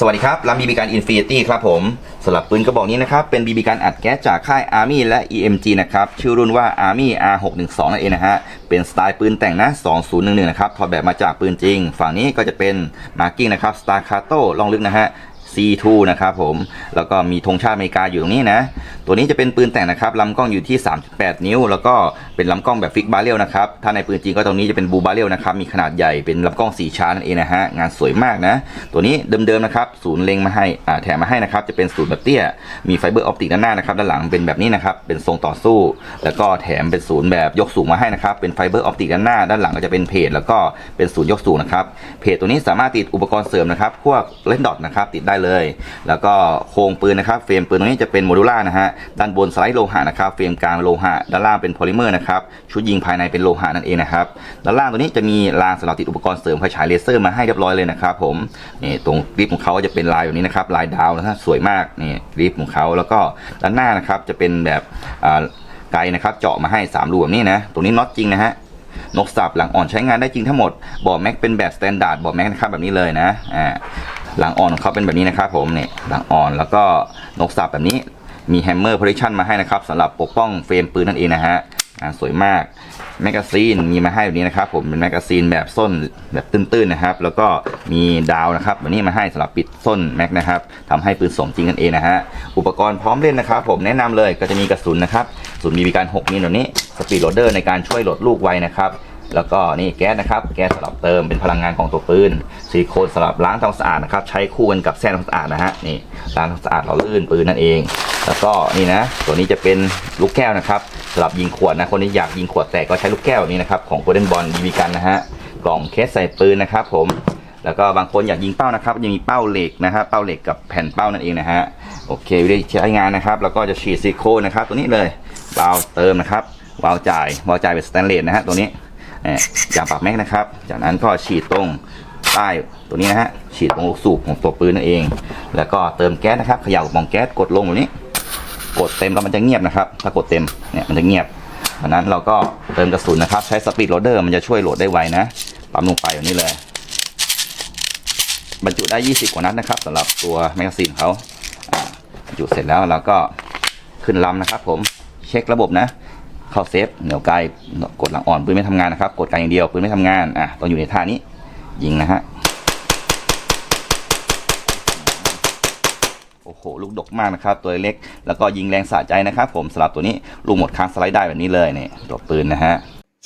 สวัสดีครับลำบีบีการอินฟินิตี้ครับผมสำหรับปืนกระบอกนี้นะครับ เป็นบีบีการอัดแก๊สจากค่าย Army และ EMG นะครับ ชื่อรุ่นว่า Army R612 นั่นเองนะฮะ เป็นสไตล์ปืนแต่งนะ 2011 นะครับ ถอดแบบมาจากปืนจริง ฝั่งนี้ก็จะเป็นมาร์กิ้งนะครับ Star Cato ลองลึกนะฮะ C2 นะครับผม แล้วก็มีธงชาติอเมริกาอยู่ตรงนี้นะ ตัวนี้จะเป็นปืนแต่งนะครับลำกล้องอยู่ที่ 3.8 นิ้ว แล้วก็เป็นลำกล้องแบบฟิกบาเรลนะครับ ถ้าในปืนจริงก็ตรงนี้จะเป็นบูบาเรลนะครับ มีขนาดใหญ่เป็นลำกล้อง 4 ชั้นนั่นเองนะฮะ งานสวยมากนะ ตัวนี้เดิมๆนะครับ ศูนย์เล็งมาให้อ่าแถมมาให้นะครับ จะเป็นศูนย์แบบเตี้ย มีไฟเบอร์ออปติกด้านหน้านะครับ ด้านหลังเป็นแบบนี้นะครับ เป็นทรงต่อสู้ แล้วก็แถมเป็นศูนย์แบบยกสูงมาให้นะครับ เป็นไฟเบอร์ออปติกด้านหน้า ด้านหลังก็จะเป็นเพจแล้วก็เป็นศูนย์ยกสูงนะครับ เพจตัวนี้สามารถติดอุปกรณ์เสริมนะครับ พวกเลนดอทนะครับติดได้เลย แล้วก็โครงปืนนะครับ เฟรมปืนตรงนี้จะเป็นโมดูล่านะฮะด้านบนสไลด์โลหะนะครับเฟรมกลางโลหะด้านล่างเป็นโพลิเมอร์นะครับชุดยิงภายในเป็นโลหะนั่นเองนะครับด้านล่างตัวนี้จะมีรางสำหรับติดอุปกรณ์เสริมไฟฉายเลเซอร์มาให้เรียบร้อยเลยนะครับผมนี่ตรงกริปของเขาจะเป็นลายแบบนี้นะครับลายดาวนะฮะสวยมากนี่กริปของเขาแล้วก็ด้านหน้านะครับจะเป็นแบบไกลนะครับเจาะมาให้ 3 รูแบบนี้นะตรงนี้น็อตจริงนะฮะนกสับหลังอ่อนใช้งานได้จริงทั้งหมดบอแม็กเป็นแบบสแตนดาร์ดบอแม็กนะครับแบบนี้เลยนะอ่าหลังอ่อนของเขาเป็นแบบนี้นะครับผมเนี่ยหลังอ่อนแล้วก็นกสับแบบนี้ มีแฮมเมอร์ r พ t ริชันมาให้นะครับสำหรับปกป้องเฟรมปืนนั่นเองนะฮะสวยมากแมกกาซีนมีมาให้แบบนี้นะครับผมเป็นแมกกาซีนแบบส้นแบบตื้นๆนะครับ แล้วก็มีดาวนะครับแบบนี้มาให้สำหรับปิดส้นแม็กนะครับทำให้ปืนสมจริงกันเองนะฮะอุปกรณ์พร้อมเล่นนะครับ ผมแนะนำเลยก็จะมีกระสุนนะครับกระสุนมีบีการ6มิลแบบนี้สปีดโรเดอร์ในการช่วยโหลดลูกไวนะครับแล้วก็นี่แก๊สนะครับ แก๊สสำหรับเติมเป็นพลังงานของตัวปืนซิลิโคนสำหรับล้างทำความสะอาดนะครับ ใช้คู่กันกับแส้ทำความสะอาดนะฮะนี่ล้างทำความสะอาดหล่อลื่นปืนนั่นเอง แล้วก็นี่นะ ตัวนี้จะเป็นลูกแก้วนะครับสำหรับยิงขวดนะ คนที่อยากยิงขวดแตกก็ใช้ลูกแก้วแบบนี้นะครับ ของ Golden Ball บีบีกันนะฮะ กล่องเคสใส่ปืนนะครับผม แล้วก็บางคนอยากยิงเป้านะครับ ยังมีเป้าเหล็กนะครับเป้าเหล็กกับแผ่นเป้านั่นเองนะฮะ โอเควิธีใช้งานนะครับ แล้วก็จะฉีดซิลิโคนนะครับ ตัวนี้เลยวาล์วเติมนะครับ วาล์วจ่าย วาล์วจ่ายเป็นสแตนเลสนะฮะ ตัวนี้เนี่ยยางปากแม็กนะครับ จากนั้นก็ฉีดตรงใต้ตัวนี้นะฮะ ฉีดตรงลูกสูบของตัวปืนนั่นเอง แล้วก็เติมแก๊สนะครับ เขย่ากระป๋องแก๊สกดลงแบบนี้ กดเต็มแล้วมันจะเงียบนะครับ ถ้ากดเต็มเนี่ยมันจะเงียบดังนั้นเราก็เติมกระสุนนะครับ ใช้สปีดโหลดเดอร์มันจะช่วยโหลดได้ไวนะปั๊มลงไปแบบนี้เลย บรรจุได้ 20 กว่านัดนะครับสำหรับตัวแมกกาซีนเขาอ่าบรรจุเสร็จแล้วเราก็ขึ้นลำนะครับ ผมเช็คระบบนะ เข้าเซฟเหนียวไกลกดหลังอ่อนปืนไม่ทำงานนะครับ กดไกลอย่างเดียวปืนไม่ทำงานอะต้องอยู่ในท่านี้ยิงนะฮะโอ้โหลูกดกมากนะครับ ตัวเล็กแล้วก็ยิงแรงสะใจนะครับผมสำหรับตัวนี้ลูกหมดค้างสไลด์ได้แบบนี้เลยเนี่ยตัวปืนนะฮะ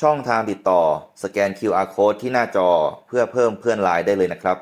ช่องทางติดต่อสแกน QR code ที่หน้าจอเพื่อเพิ่มเพื่อนไลน์ได้เลยนะครับ